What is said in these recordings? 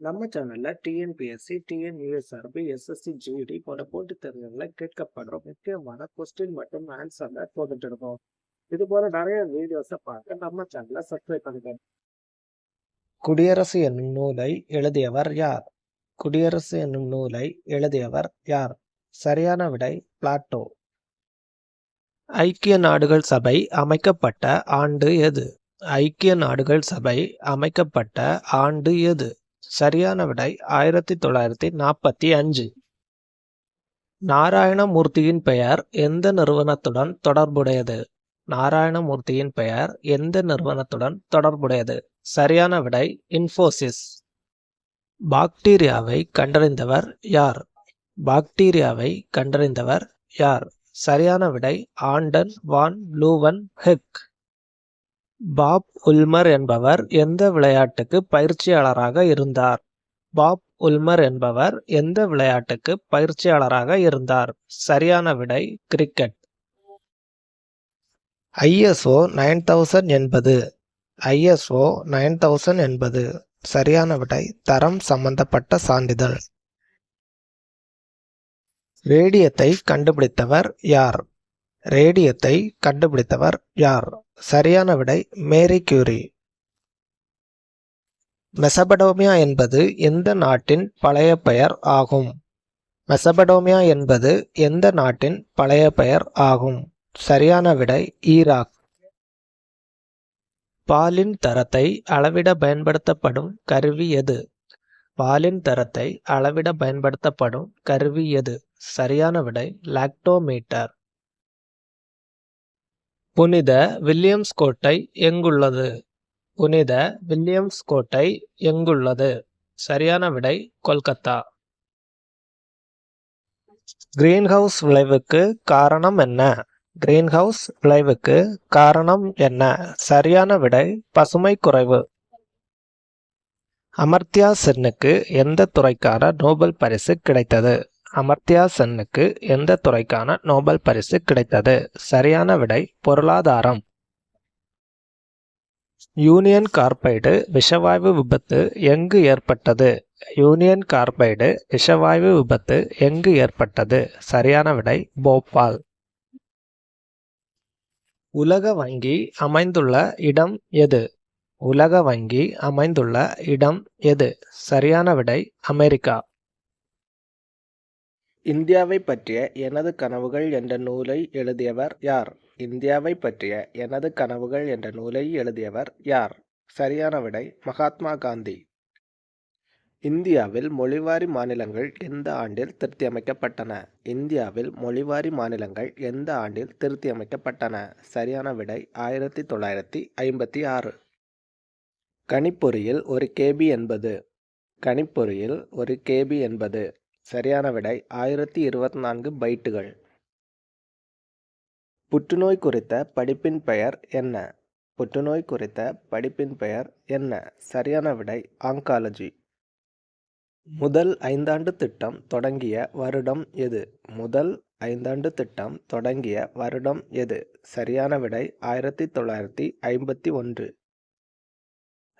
நம்ம சேனல்ல TNPSC, TNUSRB, SSC, GT போன்ற போட்டித் தேர்வுகள்ல கேட்கப்படுற முக்கியமான கொஸ்டின் மற்றும் ஆன்சர்ல போட்டுட்டு இருக்கோம். இது போல நிறைய வீடியோஸை பார்க்க நம்ம சேனலை சப்ஸ்கிரைப் பண்ணுங்க. குடியரசு என்னும் நூலை எழுதியவர் யார்? குடியரசு என்னும் நூலை எழுதியவர் யார்? சரியான விடை பிளாட்டோ. ஐக்கிய நாடுகள் சபை அமைக்கப்பட்ட ஆண்டு எது? ஐக்கிய நாடுகள் சபை அமைக்கப்பட்ட ஆண்டு எது? சரியான விடை ஆயிரத்தி தொள்ளாயிரத்தி நாற்பத்தி அஞ்சு. நாராயணமூர்த்தியின் பெயர் எந்த நிறுவனத்துடன் தொடர்புடையது? நாராயணமூர்த்தியின் பெயர் எந்த நிறுவனத்துடன் தொடர்புடையது? சரியான விடை இன்ஃபோசிஸ். பாக்டீரியாவை கண்டறிந்தவர் யார்? பாக்டீரியாவை கண்டறிந்தவர் யார்? சரியான விடை Anton van Leeuwenhoek. Bob Woolmer என்பவர் எந்த விளையாட்டுக்கு பயிற்சியாளராக இருந்தார்? பாப் உல்மர் என்பவர் எந்த விளையாட்டுக்கு பயிற்சியாளராக இருந்தார்? சரியான விடை கிரிக்கெட். ஐஎஸ்ஓ நைன் தௌசண்ட் என்பது ஐஎஸ்ஓ நைன் தௌசண்ட் என்பது சரியான விடை தரம் சம்பந்தப்பட்ட சான்றிதழ். ரேடியத்தை கண்டுபிடித்தவர் யார்? ரேடியத்தை கண்டுபிடித்தவர் யார்? சரியான விடை மேரி கியூரி. மெசபடோமியா என்பது எந்த நாட்டின் பழைய பெயர் ஆகும்? மெசபடோமியா என்பது எந்த நாட்டின் பழைய பெயர் ஆகும்? சரியான விடை ஈராக். பாலின் தரத்தை அளவிட பயன்படுத்தப்படும் கருவி எது? பாலின் தரத்தை அளவிட பயன்படுத்தப்படும் கருவி எது? சரியான விடை லாக்டோமீட்டர். புனித வில்லியம்ஸ் கோட்டை எங்குள்ளது? புனித வில்லியம்ஸ் கோட்டை எங்குள்ளது? சரியான விடை கொல்கத்தா. கிரீன்ஹவுஸ் விளைவுக்கு காரணம் என்ன? கிரீன்ஹவுஸ் விளைவுக்கு காரணம் என்ன? சரியான விடை பசுமை குறைவு. அமர்த்தியா சென்னுக்கு எந்த துறைக்கான நோபல் பரிசு கிடைத்தது? அமர்த்தியா சென்னுக்கு எந்த துறைக்கான நோபல் பரிசு கிடைத்தது? சரியான விடை பொருளாதாரம். யூனியன் கார்பைடு விஷவாயு விபத்து எங்கு ஏற்பட்டது? யூனியன் கார்பைடு விஷவாயு விபத்து எங்கு ஏற்பட்டது? சரியான விடை போபால். உலக வங்கி அமைந்துள்ள இடம் எது? உலக வங்கி அமைந்துள்ள இடம் எது? சரியான விடை அமெரிக்கா. இந்தியாவை பற்றிய எனது கனவுகள் என்ற நூலை எழுதியவர் யார்? இந்தியாவை பற்றிய எனது கனவுகள் என்ற நூலை எழுதியவர் யார்? சரியான விடை மகாத்மா காந்தி. இந்தியாவில் மொழிவாரி மாநிலங்கள் எந்த ஆண்டில் திருத்தியமைக்கப்பட்டன? இந்தியாவில் மொழிவாரி மாநிலங்கள் எந்த ஆண்டில் திருத்தியமைக்கப்பட்டன? சரியான விடை ஆயிரத்தி தொள்ளாயிரத்தி ஐம்பத்தி ஆறு. கணிப்பொறியில் ஒரு கேபி என்பது? கணிப்பொறியில் ஒரு கேபி என்பது? சரியான விடை ஆயிரத்தி இருபத்தி நான்கு பைட்டுகள். புற்றுநோய் குறித்த படிப்பின் பெயர் என்ன? புற்றுநோய் குறித்த படிப்பின் பெயர் என்ன? சரியான விடை ஆங்காலஜி. முதல் ஐந்தாண்டு திட்டம் தொடங்கிய வருடம் எது? முதல் ஐந்தாண்டு திட்டம் தொடங்கிய வருடம் எது? சரியான விடை ஆயிரத்தி தொள்ளாயிரத்தி ஐம்பத்தி ஒன்று.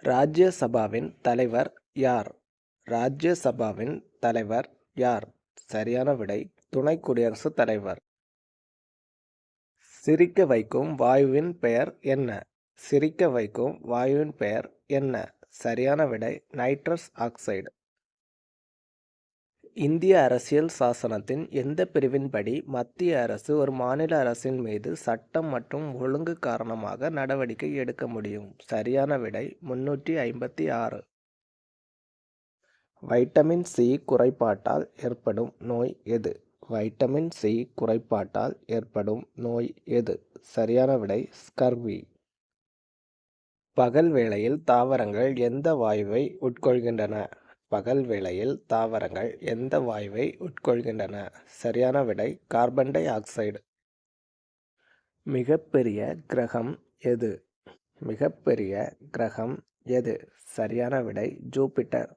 ராஜ்யசபாவின் தலைவர் யார்? ராஜ்யசபாவின் தலைவர் யார்? சரியான விடை துணை குடியரசுத் தலைவர். சிரிக்க வைக்கும் வாயுவின் பெயர் என்ன? சிரிக்க வைக்கும் வாயுவின் பெயர் என்ன? சரியான விடை நைட்ரஸ் ஆக்சைடு. இந்திய அரசியல் சாசனத்தின் எந்த பிரிவின்படி மத்திய அரசு ஒரு மாநில அரசின் மீது சட்டம் மற்றும் ஒழுங்கு காரணமாக நடவடிக்கை எடுக்க முடியும்? சரியான விடை முன்னூற்றி ஐம்பத்தி ஆறு. வைட்டமின் சி குறைபாட்டால் ஏற்படும் நோய் எது? வைட்டமின் சி குறைபாட்டால் ஏற்படும் நோய் எது? சரியான விடை ஸ்கர்வி. பகல் வேளையில் தாவரங்கள் எந்த வாயுவை உட்கொள்கின்றன? பகல் வேளையில் தாவரங்கள் எந்த வாயுவை உட்கொள்கின்றன? சரியான விடை கார்பன் டை ஆக்சைடு. மிகப்பெரிய கிரகம் எது? மிகப்பெரிய கிரகம் எது? சரியான விடை ஜூபிட்டர்.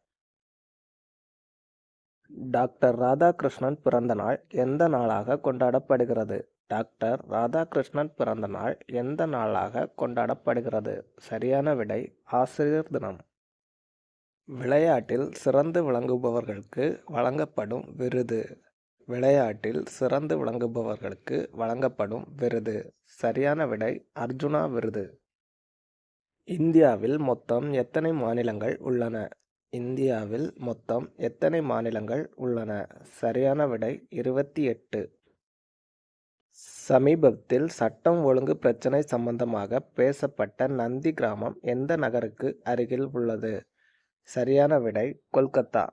டாக்டர் ராதாகிருஷ்ணன் பிறந்த நாள் எந்த நாளாக கொண்டாடப்படுகிறது? டாக்டர் ராதாகிருஷ்ணன் பிறந்த நாள் எந்த நாளாக கொண்டாடப்படுகிறது? சரியான விடை ஆசிரியர் தினம். விளையாட்டில் சிறந்து விளங்குபவர்களுக்கு வழங்கப்படும் விருது விளையாட்டில் சிறந்து விளங்குபவர்களுக்கு வழங்கப்படும் விருது சரியான விடை அர்ஜுனா விருது இந்தியாவில் மொத்தம் எத்தனை மாநிலங்கள் உள்ளன இந்தியாவில் மொத்தம் எத்தனை மாநிலங்கள் உள்ளன? சரியான விடை இருபத்தி எட்டு. சமீபத்தில் சட்டம் ஒழுங்கு பிரச்சினை சம்பந்தமாக பேசப்பட்ட நந்தி கிராமம் எந்த நகருக்கு அருகில் உள்ளது? சரியான விடை கொல்கத்தா.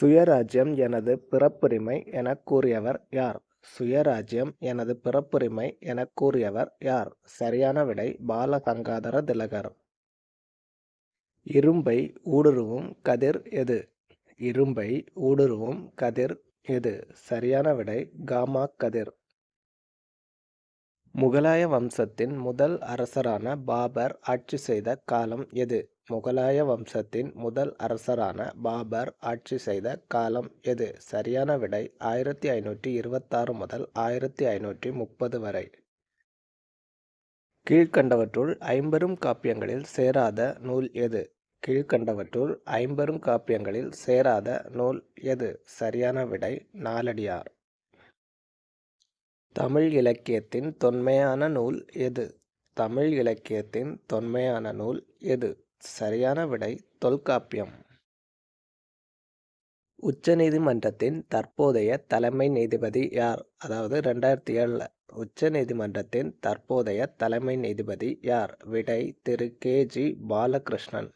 சுயராஜ்யம் எனது பிறப்புரிமை என கூறியவர் யார்? சுயராஜ்யம் எனது பிறப்புரிமை என கூறியவர் யார்? சரியான விடை பாலகங்காதர திலகர். இரும்பை ஊடுருவும் கதிர் எது? இரும்பை ஊடுருவும் கதிர் எது? சரியான விடை காமா கதிர். முகலாய வம்சத்தின் முதல் அரசரான பாபர் ஆட்சி செய்த காலம் எது? முகலாய வம்சத்தின் முதல் அரசரான பாபர் ஆட்சி செய்த காலம் எது? சரியான விடை ஆயிரத்தி ஐநூற்றி இருபத்தாறு முதல் ஆயிரத்தி ஐநூற்றி முப்பது வரை. கீழ்கண்டவற்றுள் ஐம்பெரும் காப்பியங்களில் சேராத நூல் எது? கீழ்கண்டவற்றுள் ஐம்பெரும் காப்பியங்களில் சேராத நூல் எது? சரியான விடை நாலடியார். தமிழ் இலக்கியத்தின் தொன்மையான நூல் எது? தமிழ் இலக்கியத்தின் தொன்மையான நூல் எது? சரியான விடை தொல்காப்பியம். உச்சநீதிமன்றத்தின் தற்போதைய தலைமை நீதிபதி யார்? அதாவது ரெண்டாயிரத்தி ஏழில் உச்சநீதிமன்றத்தின் தற்போதைய தலைமை நீதிபதி யார்? விடை திரு கே ஜி பாலகிருஷ்ணன்.